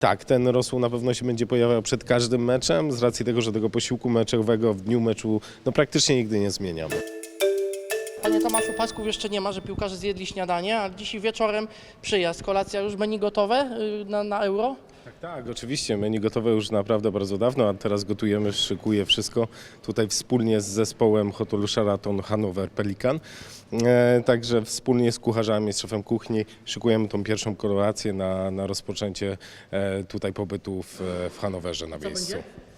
Tak, ten rosół na pewno się będzie pojawiał przed każdym meczem, z racji tego, że tego posiłku meczowego w dniu meczu no, praktycznie nigdy nie zmieniamy. Panie Tomaszu, pasków jeszcze nie ma, że piłkarze zjedli śniadanie, a dzisiaj wieczorem przyjazd. Kolacja już menu gotowe y, na, na euro? Tak, tak, oczywiście. Menu gotowe już naprawdę bardzo dawno, a teraz gotujemy, szykuję wszystko tutaj wspólnie z zespołem hotelu Sheraton Hanover Pelikan. E, także wspólnie z kucharzami, z szefem kuchni szykujemy tą pierwszą kolację na, na rozpoczęcie e, tutaj pobytu w, w Hanowerze na miejscu. będzie?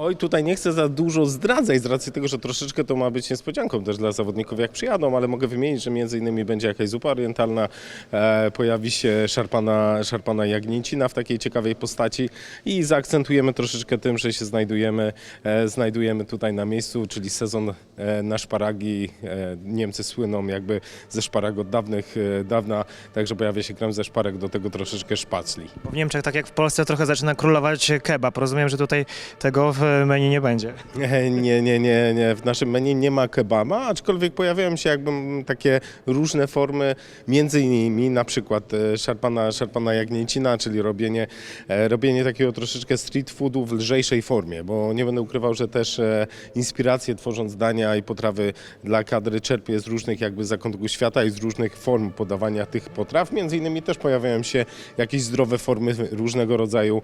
Oj, tutaj nie chcę za dużo zdradzać z racji tego, że troszeczkę to ma być niespodzianką też dla zawodników jak przyjadą, ale mogę wymienić, że między innymi będzie jakaś zupa orientalna, e, pojawi się szarpana, szarpana jagnięcina w takiej ciekawej postaci i zaakcentujemy troszeczkę tym, że się znajdujemy, e, znajdujemy tutaj na miejscu, czyli sezon e, na szparagi. E, Niemcy słyną jakby ze szparag od dawnych, e, dawna, także pojawia się krem ze szparek, do tego troszeczkę szpacli. W Niemczech, tak jak w Polsce, trochę zaczyna królować kebab. Rozumiem, że tutaj tego w menu nie będzie. Nie, nie, nie, nie. W naszym menu nie ma kebaba, aczkolwiek pojawiają się jakby takie różne formy, między innymi na przykład e, szarpana, szarpana jagnięcina, czyli robienie, e, robienie takiego troszeczkę street foodu w lżejszej formie, bo nie będę ukrywał, że też e, inspiracje tworząc dania i potrawy dla kadry czerpię z różnych jakby zakątków świata i z różnych form podawania tych potraw. Między innymi też pojawiają się jakieś zdrowe formy różnego rodzaju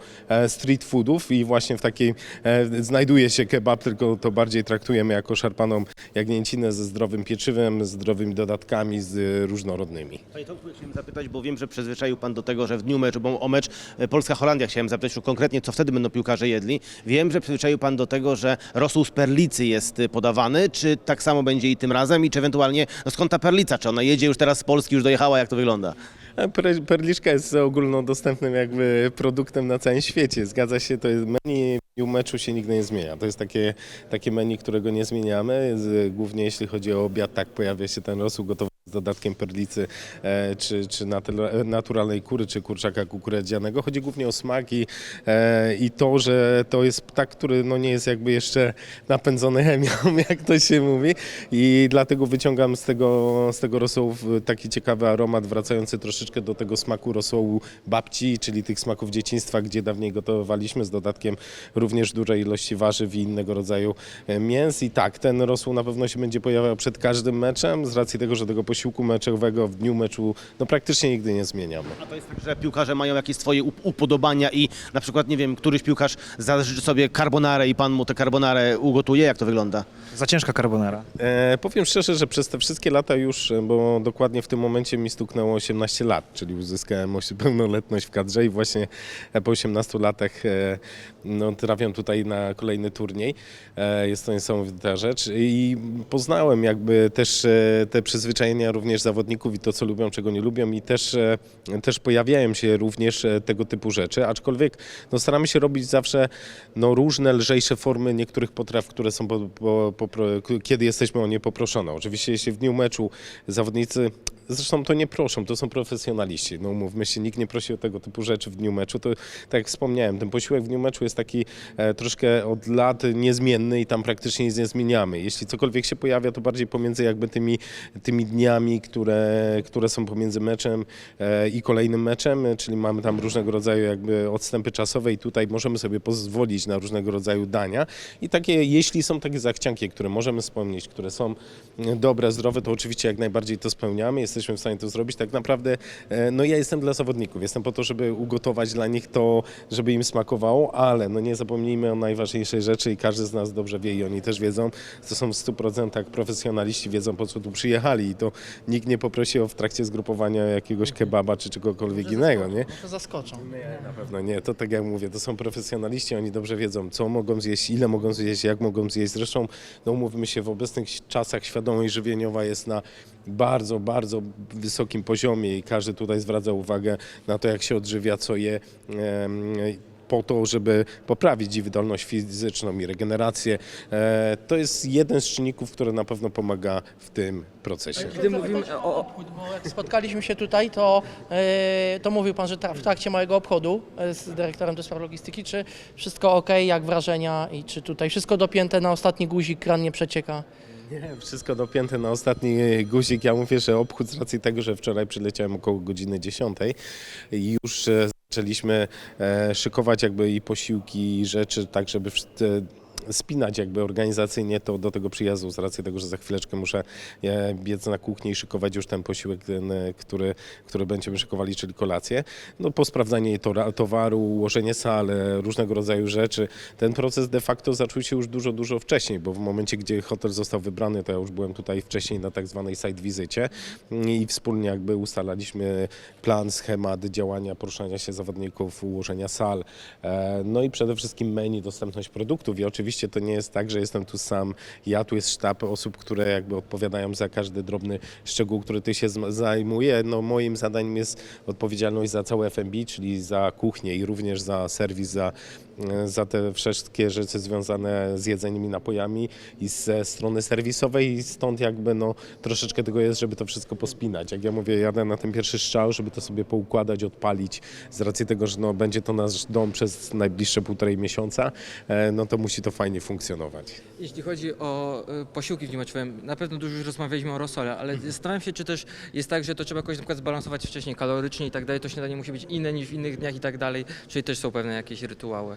street foodów i właśnie w takiej znajduje się kebab, tylko to bardziej traktujemy jako szarpaną jagnięcinę ze zdrowym pieczywem, zdrowymi dodatkami, z e, różnorodnymi. Panie Tomku, ja chciałem zapytać, bo wiem, że przyzwyczaił Pan do tego, że w dniu meczu, bo o mecz e, Polska-Holandia chciałem zapytać konkretnie, co wtedy będą piłkarze jedli. Wiem, że przyzwyczaił Pan do tego, że rosół z perlicy jest e, podawany. Czy tak samo będzie i tym razem? I czy ewentualnie, no skąd ta perlica? Czy ona jedzie już teraz z Polski, już dojechała? Jak to wygląda? Per- Perliczka jest ogólnodostępnym jakby produktem na całym świecie. Zgadza się, to jest menu dniu meczu się nigdy nie zmienia. To jest takie, takie menu, którego nie zmieniamy. Głównie jeśli chodzi o obiad, tak pojawia się ten rosół gotowy dodatkiem perlicy, e, czy, czy naturalnej kury, czy kurczaka kukurydzianego. Chodzi głównie o smak i, e, i to, że to jest ptak, który no, nie jest jakby jeszcze napędzony chemią, jak to się mówi. I dlatego wyciągam z tego, z tego rosołu taki ciekawy aromat, wracający troszeczkę do tego smaku rosołu babci, czyli tych smaków dzieciństwa, gdzie dawniej gotowaliśmy z dodatkiem również dużej ilości warzyw i innego rodzaju e, mięs. I tak, ten rosół na pewno się będzie pojawiał przed każdym meczem, z racji tego, że tego posiłku meczowego w dniu meczu no, praktycznie nigdy nie zmieniamy. A to jest tak, że piłkarze mają jakieś swoje up- upodobania i na przykład, nie wiem, któryś piłkarz zażyczy sobie carbonarę i Pan mu tę carbonarę ugotuje? Jak to wygląda? Za ciężka carbonara. E, powiem szczerze, że przez te wszystkie lata już, e, bo dokładnie w tym momencie mi stuknęło 18 lat, czyli uzyskałem osi- pełnoletność w kadrze i właśnie e, po 18 latach e, no, trafiam tutaj na kolejny turniej. E, jest to niesamowita rzecz i poznałem jakby też e, te przyzwyczajenia również zawodników i to, co lubią, czego nie lubią i też, e, też pojawiają się również e, tego typu rzeczy, aczkolwiek no, staramy się robić zawsze no, różne lżejsze formy niektórych potraw, które są po, po, popro- kiedy jesteśmy o nie poproszone. Oczywiście jeśli w dniu meczu zawodnicy, zresztą to nie proszą, to są profesjonaliści, no mówmy się, nikt nie prosi o tego typu rzeczy w dniu meczu, to tak jak wspomniałem, ten posiłek w dniu meczu jest taki e, troszkę od lat niezmienny i tam praktycznie nic nie zmieniamy. Jeśli cokolwiek się pojawia, to bardziej pomiędzy jakby tymi, tymi dniami, które, które są pomiędzy meczem e, i kolejnym meczem, czyli mamy tam różnego rodzaju jakby odstępy czasowe i tutaj możemy sobie pozwolić na różnego rodzaju dania. I takie, jeśli są takie zachcianki, które możemy spełnić, które są mm, dobre, zdrowe, to oczywiście jak najbardziej to spełniamy, jesteśmy w stanie to zrobić. Tak naprawdę, e, no ja jestem dla zawodników, jestem po to, żeby ugotować dla nich to, żeby im smakowało, ale no nie zapomnijmy o najważniejszej rzeczy i każdy z nas dobrze wie i oni też wiedzą, to są w 100% profesjonaliści, wiedzą po co tu przyjechali i to nikt nie poprosi o w trakcie zgrupowania jakiegoś kebaba czy czegokolwiek innego, nie? Może zaskoczą. Na pewno nie, to tak jak mówię, to są profesjonaliści, oni dobrze wiedzą, co mogą zjeść, ile mogą zjeść, jak mogą zjeść. Zresztą, no umówmy się, w obecnych czasach świadomość żywieniowa jest na bardzo, bardzo wysokim poziomie i każdy tutaj zwraca uwagę na to, jak się odżywia, co je. po to, żeby poprawić i wydolność fizyczną i regenerację. E, To jest jeden z czynników, który na pewno pomaga w tym procesie. Gdy mówimy o... Spotkaliśmy się tutaj, to, e, to mówił Pan, że w trakcie małego obchodu e, z dyrektorem do spraw logistyki, czy wszystko ok, jak wrażenia i czy tutaj wszystko dopięte na ostatni guzik, kran nie przecieka? Nie, wszystko dopięte na ostatni guzik. Ja mówię, że obchód z racji tego, że wczoraj przyleciałem około godziny 10 i już e, zaczęliśmy e, szykować jakby i posiłki, i rzeczy, tak żeby spinać jakby organizacyjnie to do tego przyjazdu z racji tego, że za chwileczkę muszę e, biec na kuchnię i szykować już ten posiłek, ten, e, który, który będziemy szykowali, czyli kolację. No po sprawdzanie tora- towaru, ułożenie sal, e, różnego rodzaju rzeczy. Ten proces de facto zaczął się już dużo, dużo wcześniej, bo w momencie, gdzie hotel został wybrany, to ja już byłem tutaj wcześniej na tak zwanej site wizycie i wspólnie jakby ustalaliśmy plan, schemat działania, poruszania się zawodników, ułożenia sal, no i przede wszystkim menu, dostępność produktów i oczywiście to nie jest tak, że jestem tu sam, ja tu jest sztab osób, które jakby odpowiadają za każdy drobny szczegół, który ty się zajmuje. No moim zadaniem jest odpowiedzialność za całe F&B, czyli za kuchnię i również za serwis, za, za te wszystkie rzeczy związane z jedzeniem i napojami i ze strony serwisowej i stąd jakby no troszeczkę tego jest, żeby to wszystko pospinać. Jak ja mówię, jadę na ten pierwszy strzał, żeby to sobie poukładać, odpalić z racji tego, że no, będzie to nasz dom przez najbliższe półtorej miesiąca, e, no to musi to fajnie funkcjonować. Jeśli chodzi o y, posiłki w dniu na pewno dużo już rozmawialiśmy o rosole, ale zastanawiam się, czy też jest tak, że to trzeba jakoś na przykład zbalansować wcześniej kalorycznie i tak dalej, to śniadanie musi być inne niż w innych dniach i tak dalej, czyli też są pewne jakieś rytuały.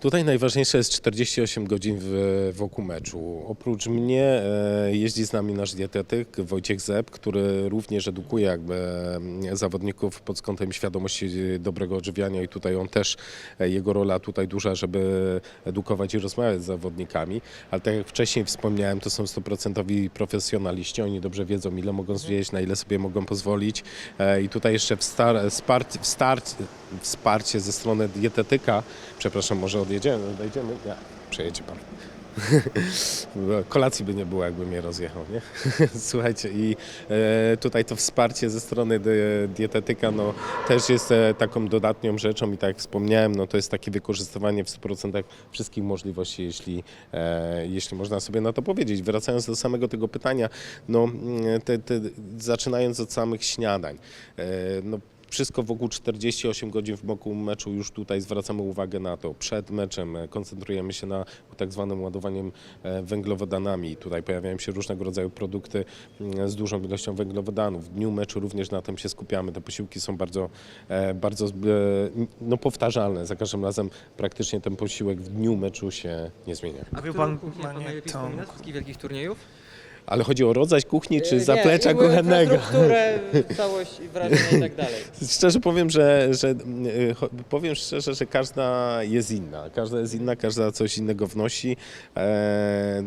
Tutaj najważniejsze jest 48 godzin w, wokół meczu. Oprócz mnie e, jeździ z nami nasz dietetyk Wojciech Zeb, który również edukuje jakby e, zawodników pod kątem świadomości dobrego odżywiania i tutaj on też, e, jego rola tutaj duża, żeby edukować i rozmawiać z zawodnikami. Ale tak jak wcześniej wspomniałem, to są stuprocentowi profesjonaliści, oni dobrze wiedzą ile mogą zjeść, na ile sobie mogą pozwolić E, i tutaj jeszcze wsparcie, wsparcie ze strony dietetyka, przepraszam, może odjedziemy, odejdziemy? Nie, przejedzie pan. Kolacji by nie było, jakby mnie rozjechał, nie? Słuchajcie, i e, tutaj to wsparcie ze strony dietetyka no, też jest e, taką dodatnią rzeczą i tak jak wspomniałem, no, to jest takie wykorzystywanie w 100% wszystkich możliwości, jeśli, e, jeśli można sobie na to powiedzieć. Wracając do samego tego pytania, no, mm, te, te, zaczynając od samych śniadań, no, wszystko wokół 48 godzin wokół meczu już tutaj zwracamy uwagę na to. Przed meczem e, koncentrujemy się na tak zwanym ładowaniem e, węglowodanami. Tutaj pojawiają się różnego rodzaju produkty mm, z dużą ilością węglowodanów. W dniu meczu również na tym się skupiamy. Te posiłki są bardzo, e, bardzo no, powtarzalne. Za każdym razem praktycznie ten posiłek w dniu meczu się nie zmienia. A którą pan, panie z wszystkich wielkich turniejów? Ale chodzi o rodzaj kuchni czy zaplecza nie, kuchennego? infrastrukturę, całość i wrażenia i tak dalej. Szczerze powiem, że, że y, powiem szczerze, że każda jest inna. Każda jest inna, każda coś innego wnosi. E,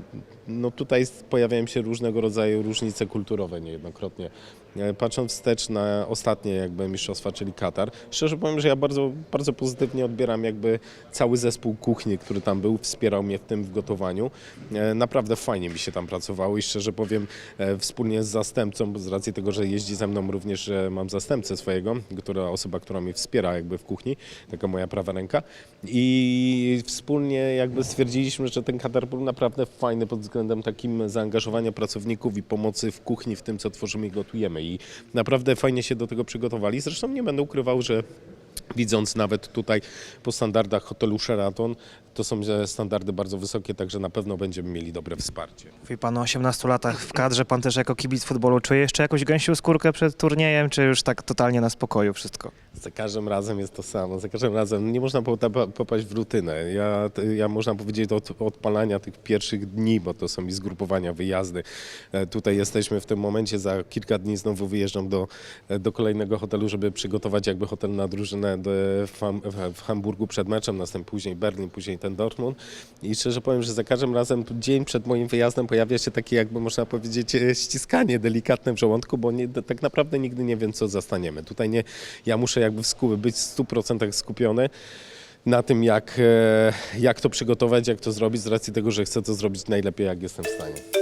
no tutaj pojawiają się różnego rodzaju różnice kulturowe niejednokrotnie. E, Patrząc wstecz na ostatnie jakby mistrzostwa, czyli Katar, szczerze powiem, że ja bardzo, bardzo pozytywnie odbieram jakby cały zespół kuchni, który tam był, wspierał mnie w tym w gotowaniu. E, Naprawdę fajnie mi się tam pracowało i szczerze powiem, e, wspólnie z zastępcą, z racji tego, że jeździ ze mną również e, mam zastępcę swojego, która, osoba, która mnie wspiera jakby w kuchni, taka moja prawa ręka i wspólnie jakby stwierdziliśmy, że ten Katar był naprawdę fajny pod względem takim zaangażowania pracowników i pomocy w kuchni, w tym co tworzymy i gotujemy i naprawdę fajnie się do tego przygotowali. Zresztą nie będę ukrywał, że Widząc nawet tutaj po standardach hotelu Sheraton, to są standardy bardzo wysokie, także na pewno będziemy mieli dobre wsparcie. Mówi pan o 18 latach w kadrze, pan też jako kibic futbolu czuje jeszcze jakąś gęsią skórkę przed turniejem, czy już tak totalnie na spokoju wszystko? Za każdym razem jest to samo, za każdym razem nie można popaść w rutynę. Ja, ja można powiedzieć od odpalania tych pierwszych dni, bo to są i zgrupowania, wyjazdy. E, Tutaj jesteśmy w tym momencie, za kilka dni znowu wyjeżdżam do, e, do kolejnego hotelu, żeby przygotować jakby hotel na drużynę do, w, Ham, w- w Hamburgu przed meczem, następnie później Berlin, później ten Dortmund. I szczerze powiem, że za każdym razem dzień przed moim wyjazdem pojawia się takie jakby można powiedzieć e, ściskanie delikatne w żołądku, bo nie, tak naprawdę nigdy nie wiem, co zastaniemy. Tutaj nie, ja muszę jakby w sku- być w 100% skupiony na tym, jak, e, jak to przygotować, jak to zrobić, z racji tego, że chcę to zrobić najlepiej, jak jestem w stanie.